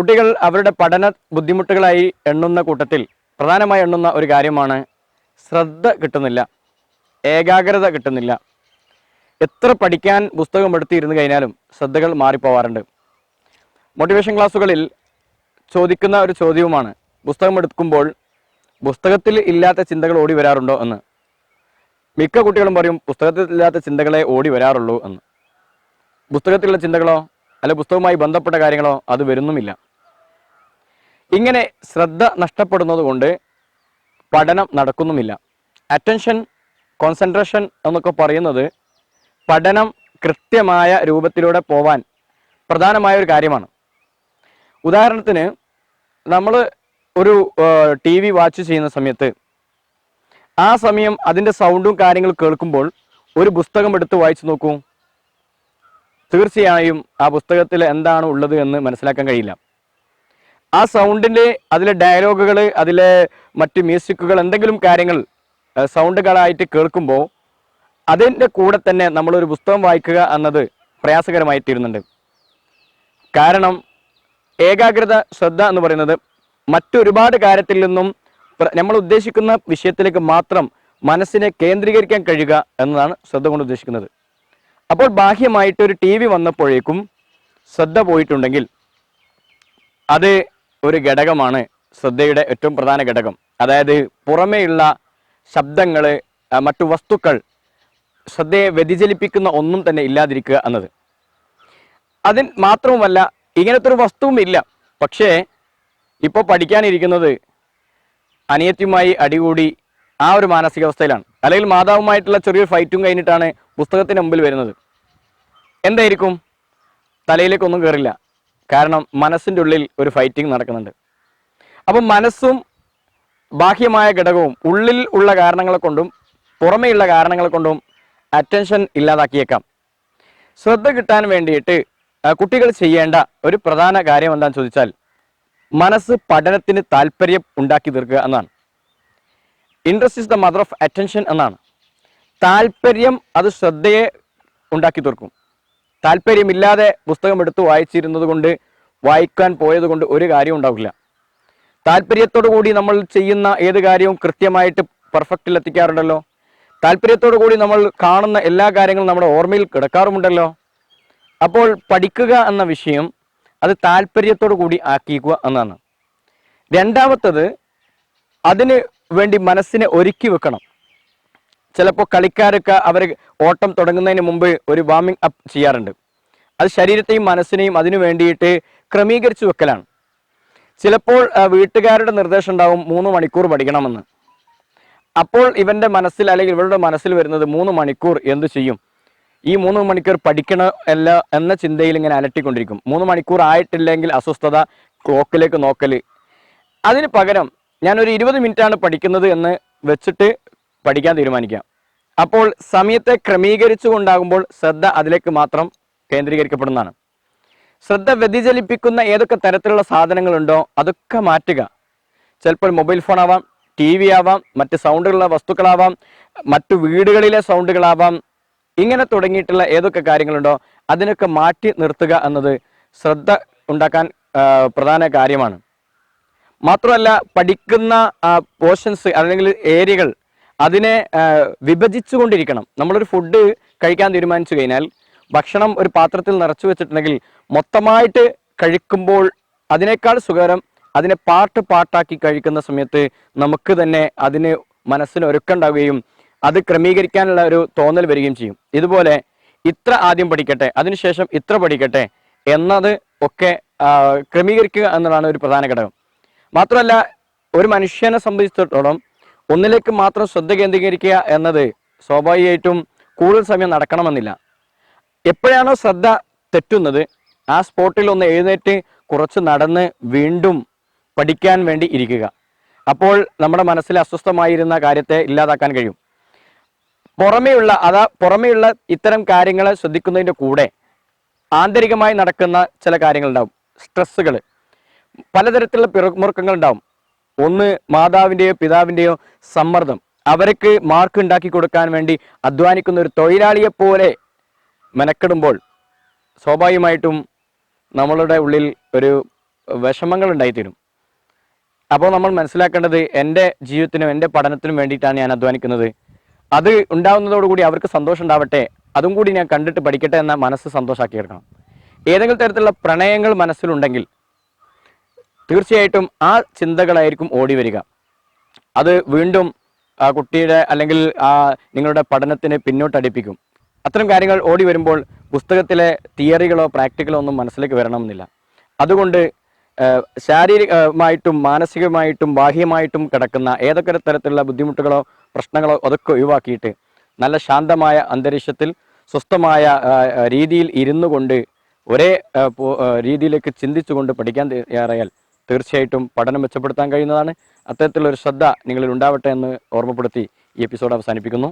കുട്ടികൾ അവരുടെ പഠന ബുദ്ധിമുട്ടുകളായി എണ്ണുന്ന കൂട്ടത്തിൽ പ്രധാനമായി എണ്ണുന്ന ഒരു കാര്യമാണ് ശ്രദ്ധ കിട്ടുന്നില്ല ഏകാഗ്രത കിട്ടുന്നില്ല. എത്ര പഠിക്കാൻ പുസ്തകം എടുത്തിരുന്നു കഴിഞ്ഞാലും ശ്രദ്ധകൾ മാറിപ്പോവാറുണ്ട്. മോട്ടിവേഷൻ ക്ലാസ്സുകളിൽ ചോദിക്കുന്ന ഒരു ചോദ്യവുമാണ് പുസ്തകം എടുക്കുമ്പോൾ പുസ്തകത്തിൽ ഇല്ലാത്ത ചിന്തകൾ ഓടി വരാറുണ്ടോ എന്ന്. മിക്ക കുട്ടികളും പറയും പുസ്തകത്തിൽ ഇല്ലാത്ത ചിന്തകളെ ഓടി വരാറുള്ളൂ എന്ന്. പുസ്തകത്തിലുള്ള ചിന്തകളോ അല്ലെ പുസ്തകവുമായി ബന്ധപ്പെട്ട കാര്യങ്ങളോ അത് വരുന്നുമില്ല. ഇങ്ങനെ ശ്രദ്ധ നഷ്ടപ്പെടുന്നത് കൊണ്ട് പഠനം നടക്കുന്നുമില്ല. അറ്റൻഷൻ കോൺസെൻട്രേഷൻ എന്നൊക്കെ പറയുന്നത് പഠനം കൃത്യമായ രൂപത്തിലൂടെ പോവാൻ പ്രധാനമായ ഒരു കാര്യമാണ്. ഉദാഹരണത്തിന് നമ്മൾ ഒരു ടി വി വാച്ച് ചെയ്യുന്ന സമയത്ത് ആ സമയം അതിന്റെ സൗണ്ടും കാര്യങ്ങളും കേൾക്കുമ്പോൾ ഒരു പുസ്തകം എടുത്ത് വായിച്ചു നോക്കൂ. തീർച്ചയായും ആ പുസ്തകത്തിൽ എന്താണ് ഉള്ളത് എന്ന് മനസ്സിലാക്കാൻ കഴിയില്ല. ആ സൗണ്ടിന്റെ അതിലെ ഡയലോഗുകൾ അതിലെ മറ്റ് മ്യൂസിക്കുകൾ എന്തെങ്കിലും കാര്യങ്ങൾ സൗണ്ടുകളായിട്ട് കേൾക്കുമ്പോൾ അതിന്റെ കൂടെ തന്നെ നമ്മളൊരു പുസ്തകം വായിക്കുക എന്നത് പ്രയാസകരമായി തീരുന്നുണ്ട്. കാരണം ഏകാഗ്രത ശ്രദ്ധ എന്ന് പറയുന്നത് മറ്റൊരുപാട് കാര്യത്തിൽ നിന്നും നമ്മൾ ഉദ്ദേശിക്കുന്ന വിഷയത്തിലേക്ക് മാത്രം മനസ്സിനെ കേന്ദ്രീകരിക്കാൻ കഴിയുക എന്നതാണ് ശ്രദ്ധ കൊണ്ട് ഉദ്ദേശിക്കുന്നത്. അപ്പോൾ ബാഹ്യമായിട്ട് ഒരു ടി വി വന്നപ്പോഴേക്കും ശ്രദ്ധ പോയിട്ടുണ്ടെങ്കിൽ അത് ഒരു ഘടകമാണ് ശ്രദ്ധയുടെ ഏറ്റവും പ്രധാന ഘടകം. അതായത് പുറമേയുള്ള ശബ്ദങ്ങൾ മറ്റു വസ്തുക്കൾ ശ്രദ്ധയെ വ്യതിചലിപ്പിക്കുന്ന ഒന്നും തന്നെ ഇല്ലാതിരിക്കുക എന്നത്. അതിന് മാത്രവുമല്ല ഇങ്ങനത്തെ ഒരു വസ്തുവും ഇല്ല. പക്ഷേ ഇപ്പോൾ പഠിക്കാനിരിക്കുന്നത് അനിയത്തിയുമായി അടികൂടി ആ ഒരു മാനസികാവസ്ഥയിലാണ്. അല്ലെങ്കിൽ മാതാവുമായിട്ടുള്ള ചെറിയൊരു ഫൈറ്റും കഴിഞ്ഞിട്ടാണ് പുസ്തകത്തിന് മുമ്പിൽ വരുന്നത്. എന്തായിരിക്കും? തലയിലേക്കൊന്നും കയറില്ല കാരണം മനസ്സിന്റെ ഉള്ളിൽ ഒരു ഫൈറ്റിംഗ് നടക്കുന്നുണ്ട്. അപ്പം മനസ്സും ബാഹ്യമായ ഘടകവും ഉള്ളിൽ ഉള്ള കാരണങ്ങളെ കൊണ്ടും പുറമേയുള്ള കാരണങ്ങളെ കൊണ്ടും അറ്റൻഷൻ ഇല്ലാതാക്കിയേക്കാം. ശ്രദ്ധ കിട്ടാൻ വേണ്ടിയിട്ട് കുട്ടികൾ ചെയ്യേണ്ട ഒരു പ്രധാന കാര്യം എന്താണെന്ന് ചോദിച്ചാൽ മനസ്സ് പഠനത്തിന് താല്പര്യം ഉണ്ടാക്കി തീർക്കുക എന്നാണ്. Interest is the mother of attention എന്നാണ്. താല്പര്യം അത് ശ്രദ്ധയെ ഉണ്ടാക്കി തീർക്കും. താല്പര്യമില്ലാതെ പുസ്തകം എടുത്ത് വായിച്ചിരുന്നത് കൊണ്ട് വായിക്കാൻ പോയത് കൊണ്ട് ഒരു കാര്യം ഉണ്ടാവില്ല. താല്പര്യത്തോടു കൂടി നമ്മൾ ചെയ്യുന്ന ഏത് കാര്യവും കൃത്യമായിട്ട് പെർഫെക്റ്റിൽ എത്തിക്കാറുണ്ടല്ലോ. താല്പര്യത്തോടു കൂടി നമ്മൾ കാണുന്ന എല്ലാ കാര്യങ്ങളും നമ്മുടെ ഓർമ്മയിൽ കിടക്കാറുമുണ്ടല്ലോ. അപ്പോൾ പഠിക്കുക എന്ന വിഷയം അത് താല്പര്യത്തോടു കൂടി ആക്കിക്കുക എന്നാണ്. രണ്ടാമത്തത് അതിന് വേണ്ടി മനസ്സിനെ ഒരുക്കി വെക്കണം. ചിലപ്പോൾ കളിക്കാരൊക്കെ അവർ ഓട്ടം തുടങ്ങുന്നതിന് മുമ്പ് ഒരു വാമിംഗ് അപ്പ് ചെയ്യാറുണ്ട്. അത് ശരീരത്തെയും മനസ്സിനെയും അതിനു വേണ്ടിയിട്ട് ക്രമീകരിച്ചു വെക്കലാണ്. ചിലപ്പോൾ വീട്ടുകാരുടെ നിർദ്ദേശം ഉണ്ടാവും മൂന്ന് മണിക്കൂർ പഠിക്കണമെന്ന്. അപ്പോൾ ഇവന്റെ മനസ്സിൽ അല്ലെങ്കിൽ ഇവളുടെ മനസ്സിൽ വരുന്നത് മൂന്ന് മണിക്കൂർ എന്തു ചെയ്യും? ഈ മൂന്ന് മണിക്കൂർ പഠിക്കണ അല്ല എന്ന ചിന്തയിൽ ഇങ്ങനെ അലട്ടിക്കൊണ്ടിരിക്കും. മൂന്ന് മണിക്കൂർ ആയിട്ടില്ലെങ്കിൽ അസ്വസ്ഥത ക്ലോക്കിലേക്ക് നോക്കൽ അതിന് പകരം ഞാനൊരു ഇരുപത് മിനിറ്റാണ് പഠിക്കുന്നത് എന്ന് വെച്ചിട്ട് പഠിക്കാൻ തീരുമാനിക്കാം. അപ്പോൾ സമയത്തെ ക്രമീകരിച്ചു കൊണ്ടാകുമ്പോൾ ശ്രദ്ധ അതിലേക്ക് മാത്രം കേന്ദ്രീകരിക്കപ്പെടുന്നതാണ്. ശ്രദ്ധ വ്യതിചലിപ്പിക്കുന്ന ഏതൊക്കെ തരത്തിലുള്ള സാധനങ്ങളുണ്ടോ അതൊക്കെ മാറ്റുക. ചിലപ്പോൾ മൊബൈൽ ഫോൺ ആവാം ടി വി ആവാം മറ്റ് സൗണ്ടുകളുള്ള വസ്തുക്കളാവാം മറ്റു വീടുകളിലെ സൗണ്ടുകളാവാം ഇങ്ങനെ തുടങ്ങിയിട്ടുള്ള ഏതൊക്കെ കാര്യങ്ങളുണ്ടോ അതിനൊക്കെ മാറ്റി നിർത്തുക എന്നത് ശ്രദ്ധ ഉണ്ടാക്കാൻ പ്രധാന കാര്യമാണ്. മാത്രമല്ല പഠിക്കുന്ന പോർഷൻസ് അല്ലെങ്കിൽ ഏരിയകൾ അതിനെ വിഭജിച്ചു വിഭജിച്ചുകൊണ്ടിരിക്കണം. നമ്മളൊരു ഫുഡ് കഴിക്കാൻ തീരുമാനിച്ചു കഴിഞ്ഞാൽ ഭക്ഷണം ഒരു പാത്രത്തിൽ നിറച്ചു വെച്ചിട്ടുണ്ടെങ്കിൽ മൊത്തമായിട്ട് കഴിക്കുമ്പോൾ അതിനേക്കാൾ സുഖകരം അതിനെ പാട്ട് പാട്ടാക്കി കഴിക്കുന്ന സമയത്ത് നമുക്ക് തന്നെ അതിന് മനസ്സിന് ഒരുക്കുണ്ടാവുകയും അത് ക്രമീകരിക്കാനുള്ള ഒരു തോന്നൽ വരികയും ചെയ്യും. ഇതുപോലെ ഇത്ര ആദ്യം പഠിക്കട്ടെ അതിനുശേഷം ഇത്ര പഠിക്കട്ടെ എന്നത് ഒക്കെ ക്രമീകരിക്കുക എന്നതാണ് ഒരു പ്രധാന ഘടകം. മാത്രമല്ല ഒരു മനുഷ്യനെ സംബന്ധിച്ചിടത്തോളം ഒന്നിലേക്ക് മാത്രം ശ്രദ്ധ കേന്ദ്രീകരിക്കുക എന്നത് സ്വാഭാവികമായിട്ടും കൂടുതൽ സമയം നടക്കണമെന്നില്ല. എപ്പോഴാണോ ശ്രദ്ധ തെറ്റുന്നത് ആ സ്പോട്ടിൽ ഒന്ന് എഴുന്നേറ്റ് കുറച്ച് നടന്ന് വീണ്ടും പഠിക്കാൻ വേണ്ടി ഇരിക്കുക. അപ്പോൾ നമ്മുടെ മനസ്സിൽ അസ്വസ്ഥമായിരുന്ന കാര്യത്തെ ഇല്ലാതാക്കാൻ കഴിയും. പുറമേയുള്ള അതാ പുറമേയുള്ള ഇത്തരം കാര്യങ്ങളെ ശ്രദ്ധിക്കുന്നതിന്റെ കൂടെ ആന്തരികമായി നടക്കുന്ന ചില കാര്യങ്ങളുണ്ടാവും. സ്ട്രെസ്സുകൾ. പലതരത്തിലുള്ള പിറമുറുക്കങ്ങൾ ഉണ്ടാവും ഒന്ന് മാതാവിന്റെയോ പിതാവിന്റെയോ സമ്മർദ്ദം. അവർക്ക് മാർക്ക് ഉണ്ടാക്കി കൊടുക്കാൻ വേണ്ടി അധ്വാനിക്കുന്ന ഒരു തൊഴിലാളിയെ പോലെ മെനക്കെടുമ്പോൾ സ്വാഭാവികമായിട്ടും നമ്മളുടെ ഉള്ളിൽ ഒരു വിഷമങ്ങൾ ഉണ്ടായിത്തീരും. അപ്പോൾ നമ്മൾ മനസ്സിലാക്കേണ്ടത് എന്റെ ജീവിതത്തിനും എന്റെ പഠനത്തിനും വേണ്ടിയിട്ടാണ് ഞാൻ അധ്വാനിക്കുന്നത്. അത് ഉണ്ടാവുന്നതോടുകൂടി അവർക്ക് സന്തോഷം ഉണ്ടാവട്ടെ. അതും കൂടി ഞാൻ കണ്ടിട്ട് പഠിക്കട്ടെ എന്ന മനസ്സ് സന്തോഷമാക്കി എടുക്കണം. ഏതെങ്കിലും തരത്തിലുള്ള പ്രണയങ്ങൾ മനസ്സിലുണ്ടെങ്കിൽ തീർച്ചയായിട്ടും ആ ചിന്തകളായിരിക്കും ഓടി വരിക. അത് വീണ്ടും ആ കുട്ടിയുടെ അല്ലെങ്കിൽ ആ നിങ്ങളുടെ പഠനത്തിന് പിന്നോട്ടടിപ്പിക്കും അത്തരം കാര്യങ്ങൾ ഓടി വരുമ്പോൾ പുസ്തകത്തിലെ തിയറികളോ പ്രാക്ടിക്കലോ ഒന്നും മനസ്സിലേക്ക് വരണമെന്നില്ല. അതുകൊണ്ട് ശാരീരികമായിട്ടും മാനസികമായിട്ടും ബാഹ്യമായിട്ടും കിടക്കുന്ന ഏതൊക്കെ തരത്തിലുള്ള ബുദ്ധിമുട്ടുകളോ പ്രശ്നങ്ങളോ അതൊക്കെ ഒഴിവാക്കിയിട്ട് നല്ല ശാന്തമായ അന്തരീക്ഷത്തിൽ സ്വസ്ഥമായ രീതിയിൽ ഇരുന്നു കൊണ്ട് ഒരേ രീതിയിലേക്ക് ചിന്തിച്ചുകൊണ്ട് പഠിക്കാൻ തയ്യാറായാൽ തീർച്ചയായിട്ടും പഠനം മെച്ചപ്പെടുത്താൻ കഴിയുന്നതാണ്. അത്തരത്തിലുള്ള ഒരു ശ്രദ്ധ നിങ്ങളിൽ ഉണ്ടാവട്ടെ എന്ന് ഓർമ്മപ്പെടുത്തി ഈ എപ്പിസോഡ് അവസാനിപ്പിക്കുന്നു.